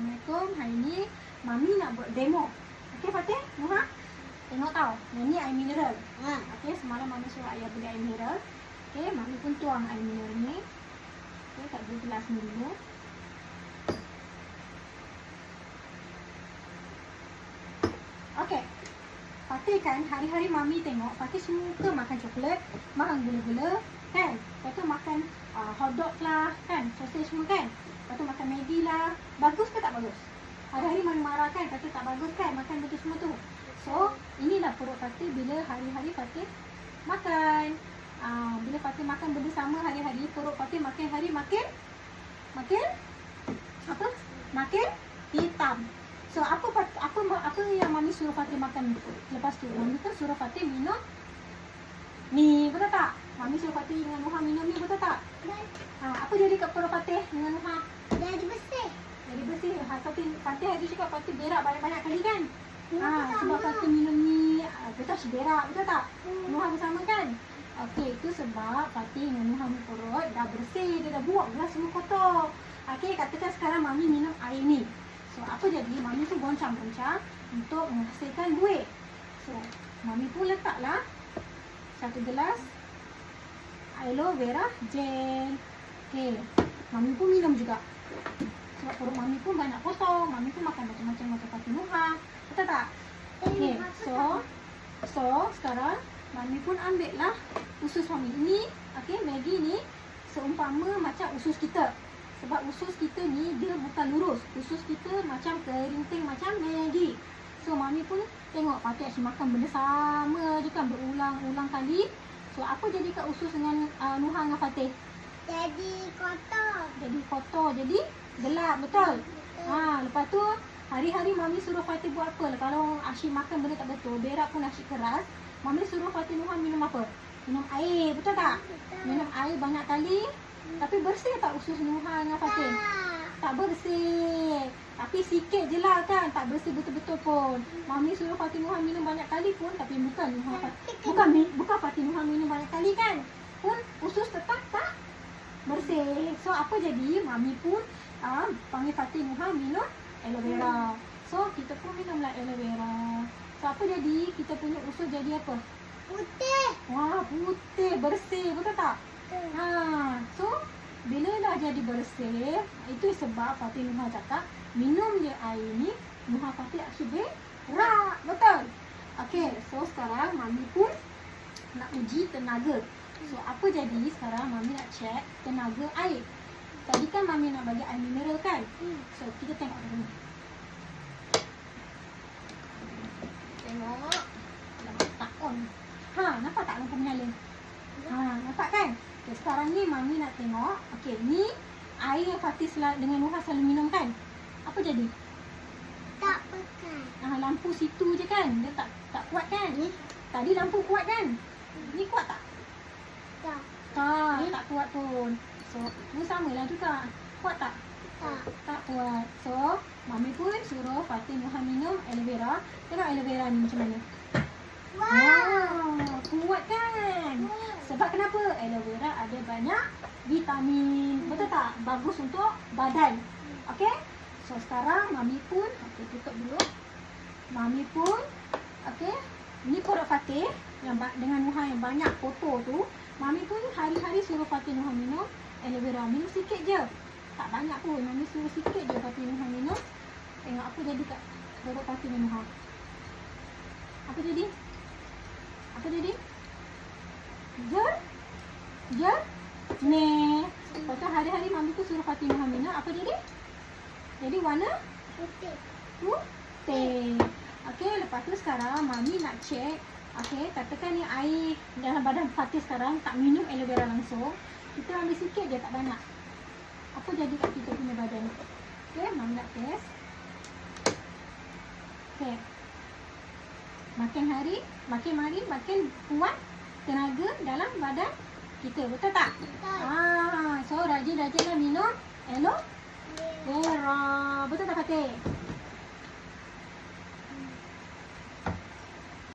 Assalamualaikum. Hari ni Mami nak buat demo. Okey Fatih? Nuha? Tengok tau. Yang ni air mineral. Ha. Okey, semalam Mami suruh ayah beli air mineral. Okey, Mami pun tuang air mineral ni. Okey, tak beli gelas ni dulu. Okey. Fatih kan hari-hari Mami tengok Fatih suka makan coklat, makan gula-gula, kan? Lepas tu makan uh, hotdog lah, kan? Sausage semua kan? Lepas tu makan Maggi lah. Bagus ke tak bagus? Hari-hari Mami marah kan? Kata tak bagus kan makan betul semua tu. So, inilah perut Fatih bila hari-hari Fatih makan. Uh, bila Fatih makan benda sama hari-hari, perut Fatih makin hari makin makin apa? Makin hitam. So apa Fat- apa apa yang mami suruh Fatih makan lepas tu? Mami kan suruh Fatih minum ni, betul tak? Mami suruh Fatih dengan Nuha minum ni, betul tak? Ha, apa jadi kat perut Fatih dengan Nuha? jadi bersih. Jadi bersih. Ha, Fatih, Fatih hari cakap Fatih berak banyak-banyak kali kan? Ha, sebab Fatih minum ni, ha, betul si berak, betul tak? Hmm. Nuha bersama kan? Okey, itu sebab Fatih dengan Nuha ni perut dah bersih, dia dah buang dah semua kotor. Okey, katakan sekarang Mami minum air ni. So, apa jadi? Mami tu goncang-goncang untuk menghasilkan buih. So, Mami pun letaklah satu gelas aloe vera gel. Okey, Mami pun minum juga. Sebab perut Mami pun banyak kotor. Mami pun makan macam-macam macam Fatih Nuha. Betul tak? Okey, so so sekarang Mami pun ambil lah usus Mami ni. Okey, Maggi ni seumpama macam usus kita. Sebab usus kita ni dia bukan lurus. Usus kita macam kerinting macam Maggi. So Mami pun tengok Fatih asyik makan benda sama je kan berulang-ulang kali. So apa jadi kat usus dengan uh, Nuha dengan Fatih? Jadi kotor. Jadi kotor, jadi gelap, betul? Ha, lepas tu hari-hari Mami suruh Fatih buat apa? Kalau asyik makan benda tak betul, berak pun asyik keras, Mami suruh Fatih Nuhan minum apa? Minum air, betul tak? Minum air banyak kali, tapi bersih tak usus Nuhan dengan Fatih? Tak bersih. Tapi sikit je lah kan, tak bersih betul-betul pun. Mami suruh Fatih Nuhan minum banyak kali pun, tapi bukan Nuhan bukan, bukan Fatih Nuhan minum banyak kali kan? Pun usus tetap tak bersih. So apa jadi? Mami pun uh, panggil Fatih Nuha minum aloe vera. So kita pun minumlah aloe vera. So apa jadi? Kita punya usus jadi apa? Putih. Wah putih, bersih. Betul tak? Ha, so bila dah jadi bersih, itu sebab Fatih Nuha cakap minum je air ni, Nuha Fatih asyik berak. Betul? Okey, so sekarang Mami pun nak uji tenaga. So apa jadi sekarang Mami nak check tenaga air. Tadi kan Mami nak bagi air mineral kan? Hmm. So kita tengok dulu. Tengok. Nampak tak on. Ha, nampak tak lampu menyala? Ha, nampak kan? Okay, sekarang ni Mami nak tengok. Okey, ni air yang Fatih sel- dengan Nuha selalu minum kan? Apa jadi? Tak pekat. Ah, lampu situ je kan? Dia tak tak kuat kan? Hmm. Tadi lampu kuat kan? Ni kuat tak? Tak. Tak, Hmm. tak kuat pun. So, ni samalah juga. Kuat tak? Tak. Tak kuat. So, Mami pun suruh Fatih Nuha minum aloe vera. Tengok aloe vera ni macam mana. Wow, kuat kan? Sebab kenapa? Aloe vera ada banyak vitamin. Betul tak? Bagus untuk badan. Okey? So sekarang Mami pun, okey tutup dulu. Mami pun, okey. Ni perut Fatih yang dengan Nuha yang banyak kotor tu. Mami pun hari-hari suruh Fatih Nuha minum aloe vera. Minum sikit je. Tak banyak pun. Mami suruh sikit je Fatih Nuha minum. Tengok apa jadi kat perut Fatih dan Nuha. Apa jadi? Apa jadi? Jer? Jer? Ni. Lepas tu hari-hari Mami tu suruh Fatih Nuha minum. Apa jadi? Jadi warna Putih. putih. Okey, lepas tu sekarang Mami nak check. Okey, katakan ni air dalam badan Fatih sekarang tak minum aloe vera langsung. Kita ambil sikit je, tak banyak. Apa jadi kat kita punya badan? Okey, Mami nak test. Okey. Makin hari, makin hari, makin kuat tenaga dalam badan kita. Betul tak? Tak. Ah, so rajin-rajinlah minum aloe vera. Betul tak Fatih?